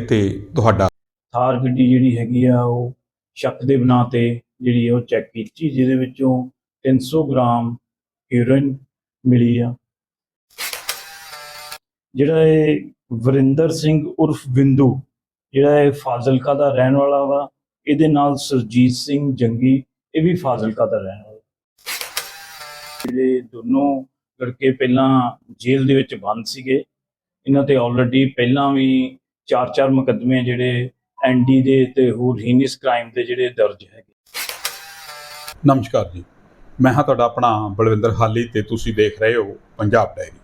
ਤੇ ਤੁਹਾਡਾ ਥਾਰ ਗੱਡੀ ਜਿਹੜੀ ਹੈਗੀ ਆ, ਉਹ ਸ਼ੱਕ ਦੇ ਬਣਾ ਤੇ ਜਿਹੜੀ ਆ, ਉਹ ਚੈੱਕ ਕੀਤੀ, ਜਿਹਦੇ ਵਿੱਚੋਂ 300 ਗ੍ਰਾਮ ਹੀਰੋਇਨ ਮਿਲੀ ਆ। ਜਿਹੜਾ ਇਹ ਵਰਿੰਦਰ ਸਿੰਘ ਉਰਫ ਬਿੰਦੂ, ਜਿਹੜਾ ਇਹ ਫਾਜ਼ਿਲਕਾ ਦਾ ਰਹਿਣ ਵਾਲਾ ਵਾ, ਇਹਦੇ ਨਾਲ ਸਰਜੀਤ ਸਿੰਘ ਜੰਗੀ, ਇਹ ਵੀ ਫਾਜ਼ਿਲਕਾ ਦਾ ਰਹਿਣ ਵਾਲਾ। ਜਿਹੜੇ ਦੋਨੋਂ ਲੜਕੇ ਪਹਿਲਾਂ ਜੇਲ੍ਹ ਦੇ ਵਿੱਚ ਬੰਦ ਸੀਗੇ, ਇਹਨਾਂ ਤੇ ਆਲਰੇਡੀ ਪਹਿਲਾਂ ਵੀ ਚਾਰ ਚਾਰ ਮੁਕੱਦਮੇ ਜਿਹੜੇ ਐਨਡੀ ਦੇ ਤੇ ਹੋਰ ਹੀਨਿਸ ਕ੍ਰਾਈਮ ਦੇ ਜਿਹੜੇ ਦਰਜ ਹੈਗੇ। ਨਮਸਕਾਰ ਜੀ। ਮੈਂ ਹਾਂ ਤੁਹਾਡਾ ਆਪਣਾ ਬਲਵਿੰਦਰ ਹਾਲੀ ਤੇ ਤੁਸੀਂ ਦੇਖ ਰਹੇ ਹੋ ਪੰਜਾਬ ਡਾਇਰੀ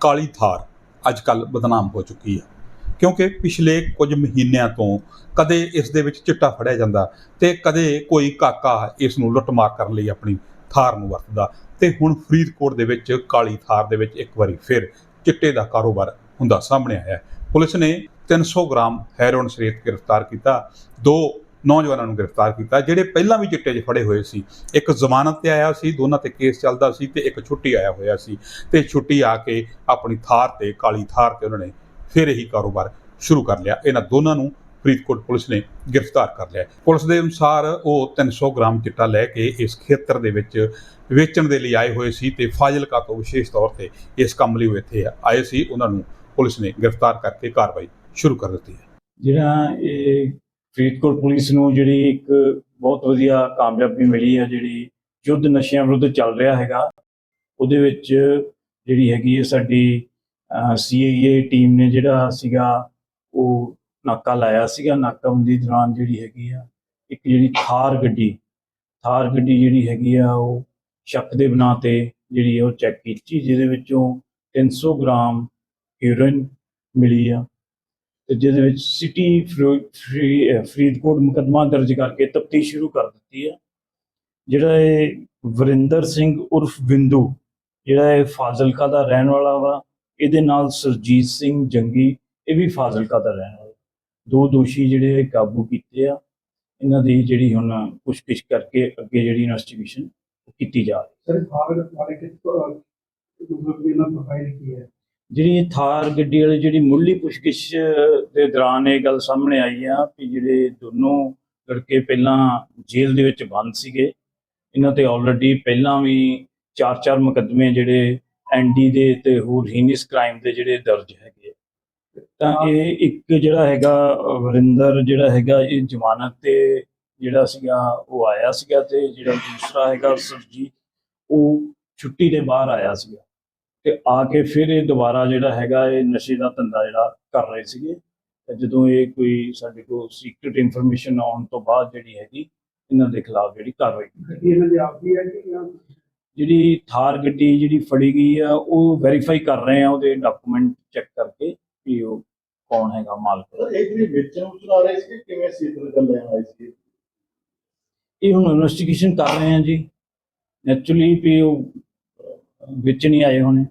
ਕਾਲੀ ਥਾਰ ਅੱਜ ਕੱਲ ਬਦਨਾਮ ਹੋ ਚੁੱਕੀ ਹੈ ਕਿਉਂਕਿ ਪਿਛਲੇ ਕੁਝ ਮਹੀਨਿਆਂ ਤੋਂ ਕਦੇ ਇਸ ਦੇ ਵਿੱਚ ਚਿੱਟਾ ਫੜਿਆ ਜਾਂਦਾ ਤੇ ਕਦੇ ਕੋਈ ਕਾਕਾ ਇਸ ਨੂੰ ਲੁੱਟਮਾਰ ਕਰਨ ਲਈ ਆਪਣੀ ਥਾਰ ਨੂੰ ਵਰਤਦਾ ਤੇ ਹੁਣ ਫਰੀਦਕੋਟ ਦੇ ਵਿੱਚ ਕਾਲੀ ਥਾਰ ਦੇ ਵਿੱਚ ਇੱਕ ਵਾਰੀ ਫਿਰ ਚਿੱਟੇ ਦਾ ਕਾਰੋਬਾਰ ਹੁੰਦਾ ਸਾਹਮਣੇ ਆਇਆ। ਪੁਲਿਸ ਨੇ 300 ਗ੍ਰਾਮ ਹੈਰੋਇਨ ਸਮੇਤ ਗ੍ਰਿਫਤਾਰ ਕੀਤਾ, ਦੋ ਨੌਜਵਾਨਾਂ ਨੂੰ ਗ੍ਰਿਫਤਾਰ ਕੀਤਾ, ਜਿਹੜੇ ਪਹਿਲਾਂ ਵੀ ਚਿੱਟੇ 'ਚ ਫੜੇ ਹੋਏ ਸੀ। ਇੱਕ ਜ਼ਮਾਨਤ ਤੇ ਆਇਆ ਸੀ, ਦੋਨਾਂ ਤੇ ਕੇਸ ਚੱਲਦਾ ਸੀ ਤੇ ਇੱਕ ਛੁੱਟੀ ਆਇਆ ਹੋਇਆ ਸੀ ਤੇ ਛੁੱਟੀ ਆ ਕੇ ਆਪਣੀ ਥਾਰ ਤੇ, ਕਾਲੀ ਥਾਰ ਤੇ ਉਹਨਾਂ ਨੇ ਫਿਰ ਇਹੀ ਕਾਰੋਬਾਰ ਸ਼ੁਰੂ ਕਰ ਲਿਆ। ਇਹਨਾਂ ਦੋਨਾਂ ਨੂੰ ਫਰੀਦਕੋਟ ਪੁਲਿਸ ਨੇ ਗ੍ਰਿਫਤਾਰ ਕਰ ਲਿਆ। ਪੁਲਿਸ ਦੇ ਅਨੁਸਾਰ ਉਹ 300 ਗ੍ਰਾਮ ਚਿੱਟਾ ਲੈ ਕੇ ਇਸ ਖੇਤਰ ਦੇ ਵਿੱਚ ਵੇਚਣ ਦੇ ਲਈ ਆਏ ਹੋਏ ਸੀ ਤੇ ਫਾਜ਼ਿਲਕਾ ਤੋਂ ਵਿਸ਼ੇਸ਼ ਤੌਰ ਤੇ ਇਸ ਕੰਮ ਲਈ ਉਹ ਇੱਥੇ ਆਏ ਸੀ। ਉਹਨਾਂ ਨੂੰ ਪੁਲਿਸ ਨੇ ਗ੍ਰਿਫਤਾਰ ਕਰਕੇ ਕਾਰਵਾਈ ਸ਼ੁਰੂ ਕਰ ਦਿੱਤੀ ਹੈ। ਜਿਹੜਾ ਇਹ ਫਰੀਦਕੋਟ ਪੁਲਿਸ ਨੂੰ ਜਿਹੜੀ ਇੱਕ ਬਹੁਤ ਵਧੀਆ ਕਾਮਯਾਬੀ ਮਿਲੀ ਹੈ, ਜਿਹੜੀ ਯੁੱਧ ਨਸ਼ਿਆਂ ਵਿਰੁੱਧ ਚੱਲ ਰਿਹਾ ਹੈਗਾ, ਉਹਦੇ ਵਿੱਚ ਜਿਹੜੀ ਹੈਗੀ ਹੈ ਸਾਡੀ ਸੀਏਏ ਟੀਮ ਨੇ ਜਿਹੜਾ ਸੀਗਾ, ਉਹ ਨਾਕਾ ਲਾਇਆ ਸੀਗਾ। ਨਾਕਾਬੰਦੀ ਦੌਰਾਨ ਜਿਹੜੀ ਹੈਗੀ ਆ, ਇੱਕ ਜਿਹੜੀ ਥਾਰ ਗੱਡੀ ਥਾਰ ਗੱਡੀ ਜਿਹੜੀ ਹੈਗੀ ਆ, ਉਹ ਸ਼ੱਕ ਦੇ ਬਣਾ ਤੇ ਜਿਹੜੀ ਆ, ਉਹ ਚੈੱਕ ਕੀਤੀ, ਜਿਹਦੇ ਵਿੱਚੋਂ 300 ਗ੍ਰਾਮ ਹੀਰੋਇਨ ਮਿਲੀ ਆ ਤੇ ਜਿਹਦੇ ਵਿੱਚ ਸਿਟੀ ਫਰੀਦਕੋਟ ਮੁਕੱਦਮਾ ਦਰਜ ਕਰਕੇ ਤਫਤੀਸ਼ ਸ਼ੁਰੂ ਕਰ ਦਿੱਤੀ ਆ। ਜਿਹੜਾ ਇਹ ਵਰਿੰਦਰ ਸਿੰਘ ਉਰਫ ਬਿੰਦੂ, ਜਿਹੜਾ ਇਹ ਫਾਜ਼ਿਲਕਾ ਦਾ ਰਹਿਣ ਵਾਲਾ ਵਾ, ਇਹਦੇ ਨਾਲ ਸਰਜੀਤ ਸਿੰਘ ਜੰਗੀ, ਇਹ ਵੀ ਫਾਜ਼ਿਲਕਾ ਦਾ ਰਹਿਣ ਵਾਲਾ। ਦੋ ਦੋਸ਼ੀ ਜਿਹੜੇ ਕਾਬੂ ਕੀਤੇ ਆ। ਇਹਨਾਂ ਦੀ ਜਿਹੜੀ ਹੁਣ ਪੁੱਛਗਿੱਛ ਕਰਕੇ ਅੱਗੇ ਜਿਹੜੀ ਇਨਵੈਸਟੀਗੇਸ਼ਨ ਕੀਤੀ ਜਾ ਰਹੀ ਸਰ ਭਾਰਤ ਵਾਲੇ ਕਿਸ ਮਤਲਬ ਇਹਨਾਂ ਪ੍ਰੋਫਾਈਲ ਕੀ ਹੈ? ਜਿਹੜੀ ਥਾਰ ਗੱਡੀ ਵਾਲੀ ਜਿਹੜੀ ਮੁੱਢਲੀ ਪੁੱਛਗਿੱਛ ਦੇ ਦੌਰਾਨ ਇਹ ਗੱਲ ਸਾਹਮਣੇ ਆਈ ਆ ਕਿ ਜਿਹੜੇ ਦੋਨੋਂ ਲੜਕੇ ਪਹਿਲਾਂ ਜੇਲ੍ਹ ਦੇ ਵਿੱਚ ਬੰਦ ਸੀਗੇ ਇਹਨਾਂ ਤੇ ਆਲਰੇਡੀ ਪਹਿਲਾਂ ਵੀ ਚਾਰ ਚਾਰ ਮੁਕੱਦਮੇ ਜਿਹੜੇ ਐਨਡੀ ਦੇ ਤੇ ਹੋਰ ਹੀਨਿਸ ਕ੍ਰਾਈਮ ਦੇ ਜਿਹੜੇ ਦਰਜ ਹੈਗੇ। ਤਾਂ ਇਹ ਇੱਕ ਜਿਹੜਾ ਹੈਗਾ ਵਰਿੰਦਰ ਜਿਹੜਾ ਹੈਗਾ ਇਹ ਜ਼ਮਾਨਤ ਤੇ ਜਿਹੜਾ ਸੀਗਾ ਉਹ ਆਇਆ ਸੀਗਾ ਤੇ ਜਿਹੜਾ ਦੂਸਰਾ ਹੈਗਾ ਸਰਜੀਤ ਉਹ ਛੁੱਟੀ ਦੇ ਬਾਹਰ ਆਇਆ ਸੀਗਾ ਤੇ ਆ ਕੇ ਫਿਰ ਇਹ ਦੁਬਾਰਾ ਜਿਹੜਾ ਹੈਗਾ ਇਹ ਨਸ਼ੇ ਦਾ ਧੰਦਾ ਜਿਹੜਾ ਕਰ ਰਹੇ ਸੀਗੇ। ਤੇ ਜਦੋਂ ਇਹ ਕੋਈ ਸਾਡੇ ਕੋਲ ਸੀਕ੍ਰੀਟ ਇਨਫੋਰਮੇਸ਼ਨ ਆਉਣ ਤੋਂ ਬਾਅਦ ਜਿਹੜੀ ਹੈਗੀ ਇਹਨਾਂ ਦੇ ਖਿਲਾਫ ਜਿਹੜੀ ਕਾਰਵਾਈ ਕੀਤੀ ਇਹਨਾਂ ਦੀ ਆਪਦੀ ਹੈ ਕਿ ਜਿਹੜੀ ਥਾਰ ਗੱਡੀ ਜਿਹੜੀ ਫੜੀ ਗਈ ਆ ਉਹ ਵੈਰੀਫਾਈ ਕਰ ਰਹੇ ਆ ਉਹਦੇ ਡਾਕੂਮੈਂਟ ਚੈੱਕ ਕਰਕੇ ਕਿ ਉਹ ਕੌਣ ਹੈਗਾ ਮਾਲਕ। ਇਹ ਜਿਹੜੀ ਵੇਚਣ ਨੂੰ ਚਲਾ ਰਹੇ ਸੀ ਕਿਵੇਂ ਸੀ ਇਧਰ ਗੱਲ ਆਏ ਸੀ? ਇਹ ਹੁਣ ਇਨਵੈਸਟੀਗੇਸ਼ਨ ਕਰ ਰਹੇ ਆ ਜੀ। ਐਕਚੁਅਲੀ ਵੀ ਉਹ ਵਿੱਚ ਨਹੀਂ ਆਏ ਹੋਣੇ।